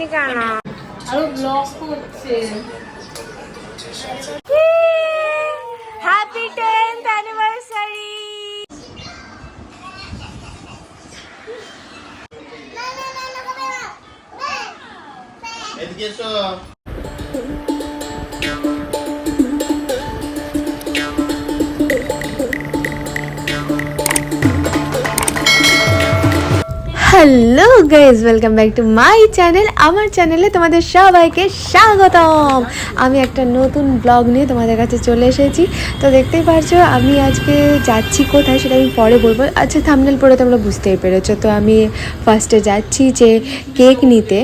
খাসনি কেন আরও ব্লগ করছে। হ্যাপি টেন্থ অ্যানিভার্সারি এদিকে এসো। Hello guys welcome back to my channel আমার চ্যানেলে তোমাদের সবাইকে স্বাগতম। আমি একটা নতুন ব্লগ নিয়ে তোমাদের কাছে চলে এসেছি। তো দেখতেই পারছ, আমি আজকে যাচ্ছি কোথায় সেটা আমি পরে বলব। আচ্ছা থামনেল পরে তোমরা বুঝতেই পেরেছ। তো আমি ফার্স্টে যাচ্ছি যে কেক নিতে।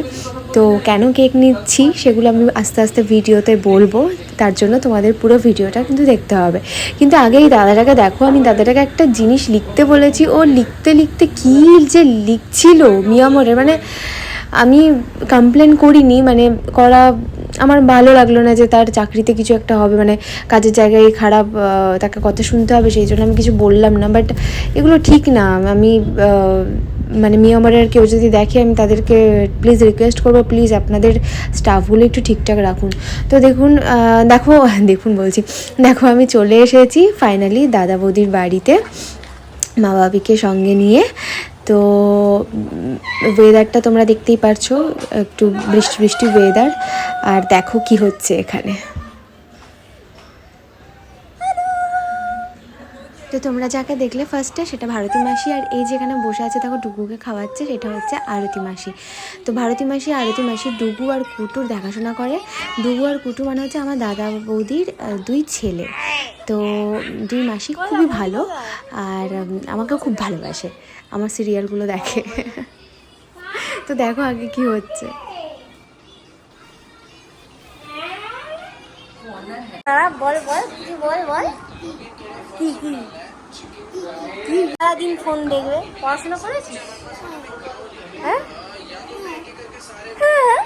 তো কেন কেক নিচ্ছি সেগুলো আমি আস্তে আস্তে ভিডিওতে বলব। তার জন্য তোমাদের পুরো ভিডিওটা কিন্তু দেখতে হবে। কিন্তু আগে এই দাদাটাকে দেখো, আমি দাদাটাকে একটা জিনিস লিখতে বলেছি। ও লিখতে লিখতে কী যে লিখছিল মিয়ামরের মানে আমি কমপ্লেন করিনি মানে করা আমার ভালো লাগল না যে তার চাকরিতে কিছু একটা হবে মানে কাজের জায়গায় খারাপ তাকে কথা শুনতে হবে, সেই জন্য আমি কিছু বললাম না। বাট এগুলো ঠিক না। আমি মানে মিয়ামারের কেউ যদি দেখে, আমি তাদেরকে প্লিজ রিকোয়েস্ট করব। প্লিজ আপনাদের স্টাফগুলো একটু ঠিকঠাক রাখুন। তো দেখুন দেখো, দেখুন বলছি। দেখো, আমি চলে এসেছি ফাইনালি দাদা বৌদির বাড়িতে মা বাবিকে সঙ্গে নিয়ে। তো ওয়েদারটা তোমরা দেখতেই পারছ, একটু বৃষ্টি বৃষ্টি ওয়েদার আর দেখো কি হচ্ছে এখানে। তো তোমরা যাকে দেখলে ফার্স্টে সেটা ভারতী মাসি, আর এই যেখানে বসে আছে দেখো ডুগুকে খাওয়াচ্ছে, সেটা হচ্ছে আরতি মাসি। তো ভারতী মাসি, আরতি মাসি ডুগু আর কুটুর দেখাশোনা করে। ডুগু আর কুটু মানে হচ্ছে আমার দাদা বৌদির দুই ছেলে। তো দুই মাসি খুবই ভালো, আর আমাকেও খুব ভালোবাসে, আমার সিরিয়ালগুলো দেখে। তো দেখো আগে কি হচ্ছে। বল বল বল বল। কি কি? কি? সারাদিন ফোন দেখবে? পড়াশোনা করেছিস? হ্যাঁ? হ্যাঁ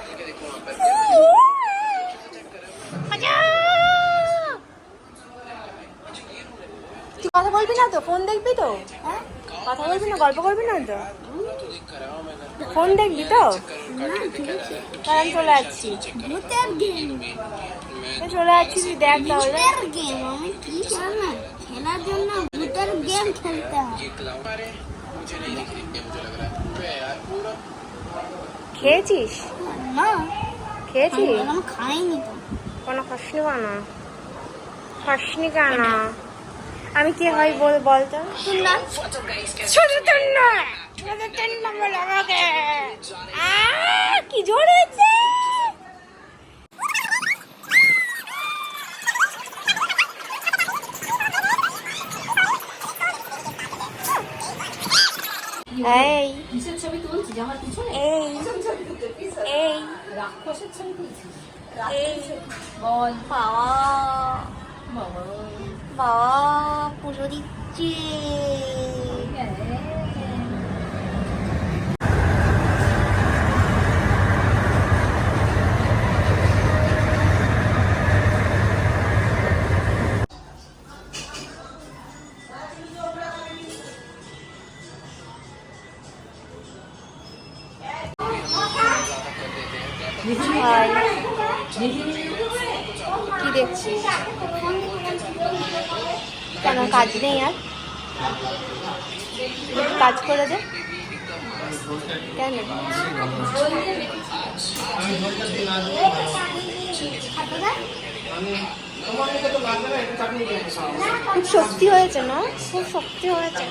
তুই কথা বলবি না তো? ফোন দেখবি তো? কথা বলবি না? গল্প করবি না তো? ফোন দেখবি তো? আমি চলে যাচ্ছি চলে যাচ্ছি তুই দেখ তাহলে। খেলার জন্য ভূতের গেম খেলতে হয়। খেয়েছিস? না। খেয়েছিস? খাইনি তো। কোনো খাসনি বানা খাসনি কেন? আমি কি হয় বল বলে আহ, কি এই। কিসের ছবি তুলছিস? আমার পিছনে? এই। এই। রাক্ষসের ছবি তুলছিস? এই। বল। বাবা। বাবা। বাবা পুজো দিচ্ছে। কেন, কাজ নেই আর? কাজ করে দে। কেন? খুব শক্তি হয়েছে, না? খুব শক্তি হয়েছে।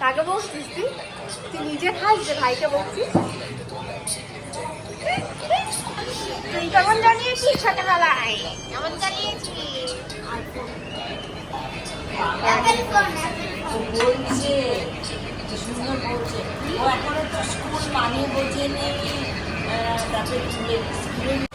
কাকে বলছিস তুই? তুই নিজে খাস যে ভাইকে বলছিস তুই কেমন জানিয়েছিস ছোটবেলায় বলছে সুন্দর বলছে ও এখনও তো স্কুল মানে বোঝে নেই আহ, তারপরে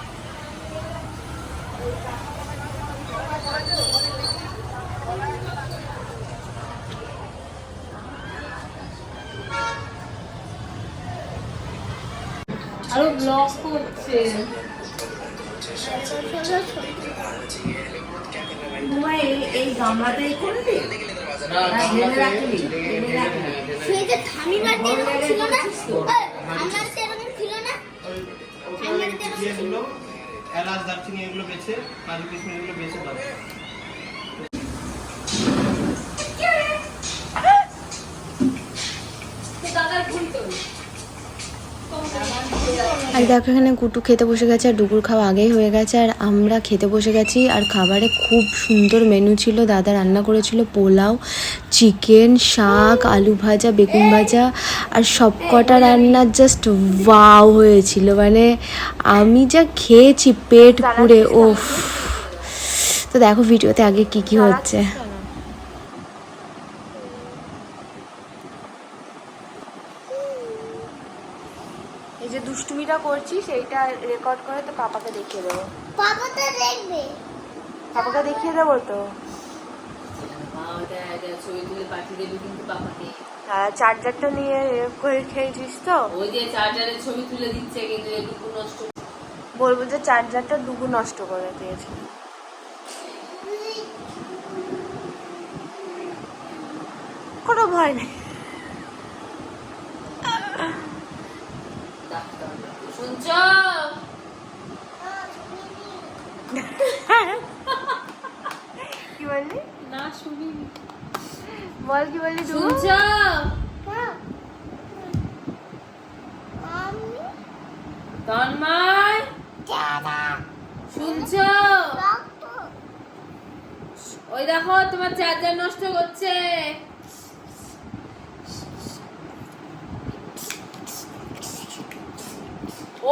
ব্লগ করছে তোমার এই এই গামলাটাই করবি এলাচ দারচিনি এগুলো বেছে কাজু কিশমিশ এগুলো বেছে দাও। আর দেখো এখানে কুটু খেতে বসে গেছে, আর ডুগুর খাওয়া আগেই হয়ে গেছে, আর আমরা খেতে বসে গেছি, আর খাবারে খুব সুন্দর মেনু ছিল। দাদা রান্না করেছিল পোলাও চিকেন শাক, আলু ভাজা, বেগুন ভাজা, আর সব কটা রান্না জাস্ট ওয়াও হয়েছিল। মানে আমি যা খেয়েছি পেট পুড়ে ওফ তো দেখো ভিডিওতে আগে কি কি হচ্ছে এই যে দুষ্টুমিটা করছি সেইটা রেকর্ড করে তো পাপাকে দেখিয়ে দেবো। পাপা তো দেখবে। পাপাকে দেখিয়ে দেবো তো? পাপাকে হ্যাঁ চার্জারটা নিয়ে করে খেয়েছিস তো? ওই যে চার্জারের ছবি তুলে দিচ্ছে কিন্তু এটুকু নষ্ট বলব যে চার্জারটা ডুবু নষ্ট করে দিয়েছে। কোনো ভয় নেই। শুনছ? কি বললি? না শুনি বল কি বললি শুনছ? তন্ময়? শুনছ? ওই দেখো তোমার চার্জার নষ্ট করছে।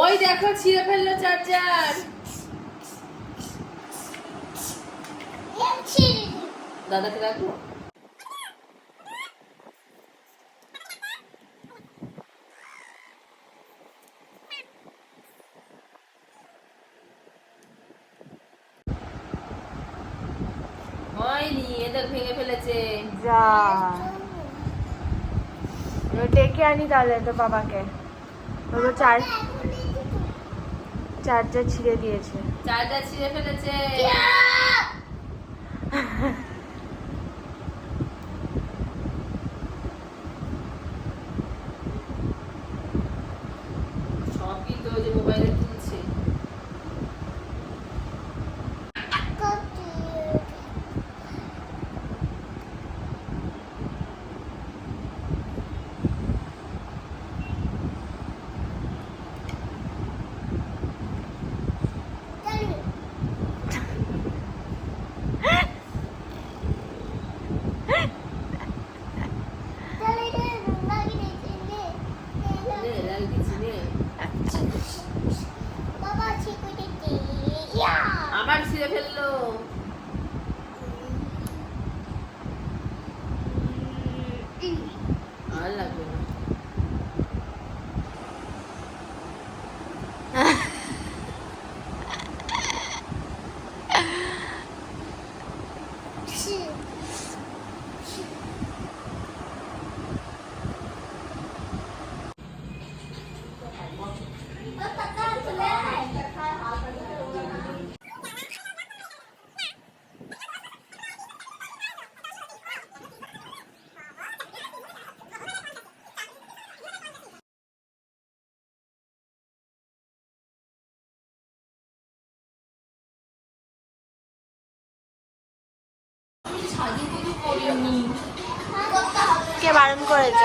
ওই দেখো, ছিঁড়ে ফেলল চার্জার। দাদাকে রাখব? হয়নি, এদের ভেঙে ফেলেছে। যা। ডেকে আনি তাহলে তো বাবাকে। চার চার্জার ছিঁড়ে দিয়েছে। চার্জার ছিঁড়ে ফেলেছে সবই তো ওই যে মোবাইলে তুলছে নে, লাগিয়ে দিচ্ছি, নে। বাবা ছিকু দিতে ইয়া আবার ছিঁড়ে ফেলল আর লাগবে না কে বারণ করেছে?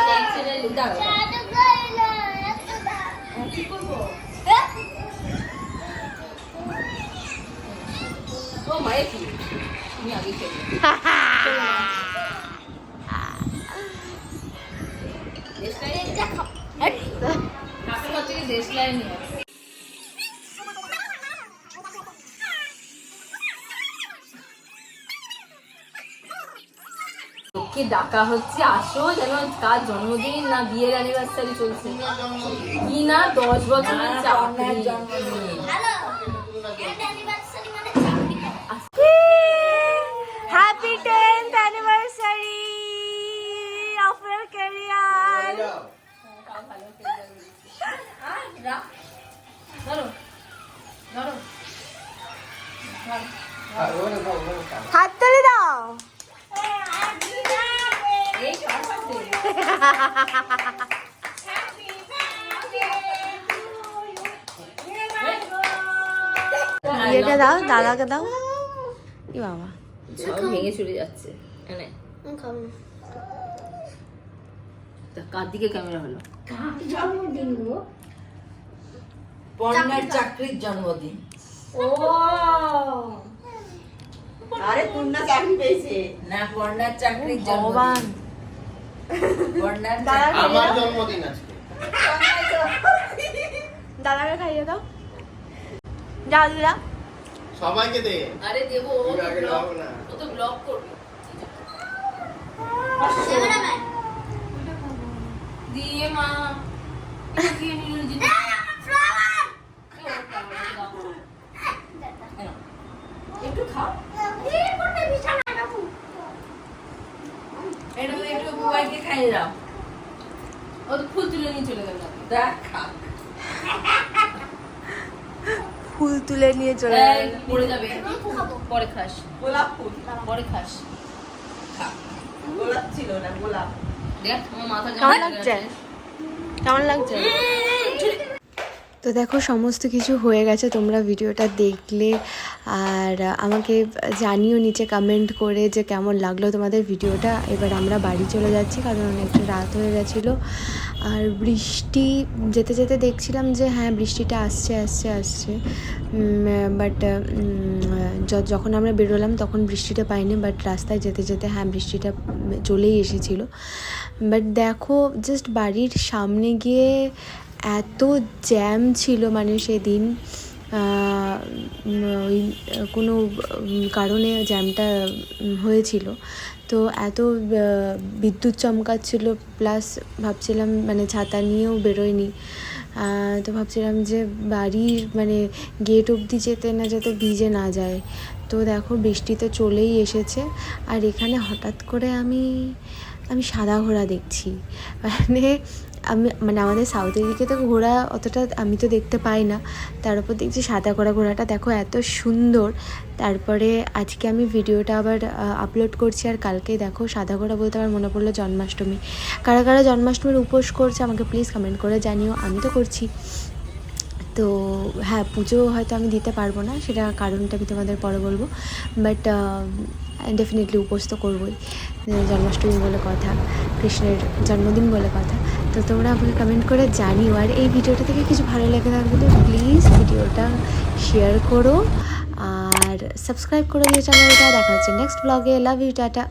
দেশলাই নিয়ে আসো। হচ্ছে আসো যেন কার জন্মদিন না বিয়ের অ্যানিভার্সারি চলছে। কি না দশ বছরের চাকরি। ইয়েকে দাও দাদাকে দাও। ই বাবা। ভেঙে চলে যাচ্ছে। এনে। কার দিকে ক্যামেরা হলো? জন্মদিন গো? পর্ণার চাকরির জন্মদিন। ও। আরে পূর্ণা চাকরি পেয়েছে। না পর্ণার চাকরির জন্মদিন। পর্ণার আমার জন্মদিন আজকে। দাদাকে খাইয়ে দাও। যাও দিদা। সবাইকে দে। আরে দেবো ও তো ব্লগ করবে। দিয়ে মা দিয়ে নিল যে একটু খাও। একটু একটু বুবাইকে খাইয়ে দাও। ও তো ফুল তুলে নিয়ে চলে গেল। দেখ খাক। ফুল তুলে নিয়ে চলে পড়ে যাবে। পরে খাস। গোলাপ ফুল। পরে খাস। গোলাপ ছিল না গোলাপ। দেখ আমার মাথা কেমন লাগছে? কেমন লাগছে? তো দেখো, সমস্ত কিছু হয়ে গেছে। তোমরা ভিডিওটা দেখলে আর আমাকে জানিও নিচে কমেন্ট করে যে কেমন লাগল তোমাদের ভিডিওটা। এবার আমরা বাড়ি চলে যাচ্ছি, কারণ অনেকটা রাত হয়ে গেছিল। আর বৃষ্টি, যেতে যেতে দেখছিলাম যে হ্যাঁ বৃষ্টিটা আসছে আসছে আসছে। বাট যখন আমরা বেরোলাম তখন বৃষ্টিটা পাইনি বাট রাস্তায় যেতে যেতে হ্যাঁ বৃষ্টিটা চলেই এসেছিল। বাট দেখো জাস্ট বাড়ির সামনে গিয়ে এত জ্যাম ছিল মানে সেদিন ওই, কোনো কারণে জ্যামটা হয়েছিল। তো এত বিদ্যুৎ চমকাচ্ছিল, প্লাস ভাবছিলাম মানে ছাতা নিয়েও বেরোয়নি। তো ভাবছিলাম যে বাড়ির মানে গেট অবধি যেতে না যাতে ভিজে না যায়। তো দেখো বৃষ্টি তো চলেই এসেছে, আর এখানে হঠাৎ করে আমি আমি সাদা ঘোড়া দেখছি। মানে আমি মানে আমাদের সাউথের দিকে তো ঘোড়া অতটা আমি তো দেখতে পাই না। তার উপর দেখছি সাদা ঘোড়া ঘোড়াটা, দেখো এত সুন্দর। তারপরে আজকে আমি ভিডিওটা আবার আপলোড করছি আর কালকে দেখো সাদা ঘোড়া বলতে আমার মনে পড়ল জন্মাষ্টমী। কারা কারা জন্মাষ্টমীর উপোস করছে আমাকে প্লিজ কমেন্ট করে জানিও, আমি তো করছি। তো হ্যাঁ পুজো হয়তো আমি দিতে পারব না, সেটা কারণটা আমি তোমাদের পরে বলব। বাট ডেফিনেটলি উপোস তো করবোই। জন্মাষ্টমী বলে কথা, কৃষ্ণের জন্মদিন বলে কথা। তো তোমরা আমাকে কমেন্ট করে জানিও। আর এই ভিডিওটা থেকে কিছু ভালো লেগে থাকবে তো প্লিজ ভিডিওটা শেয়ার করো। আর সাবস্ক্রাইব করে দিও চ্যানেলটা দেখা হচ্ছে নেক্সট ব্লগে লাভ ইউ টাটা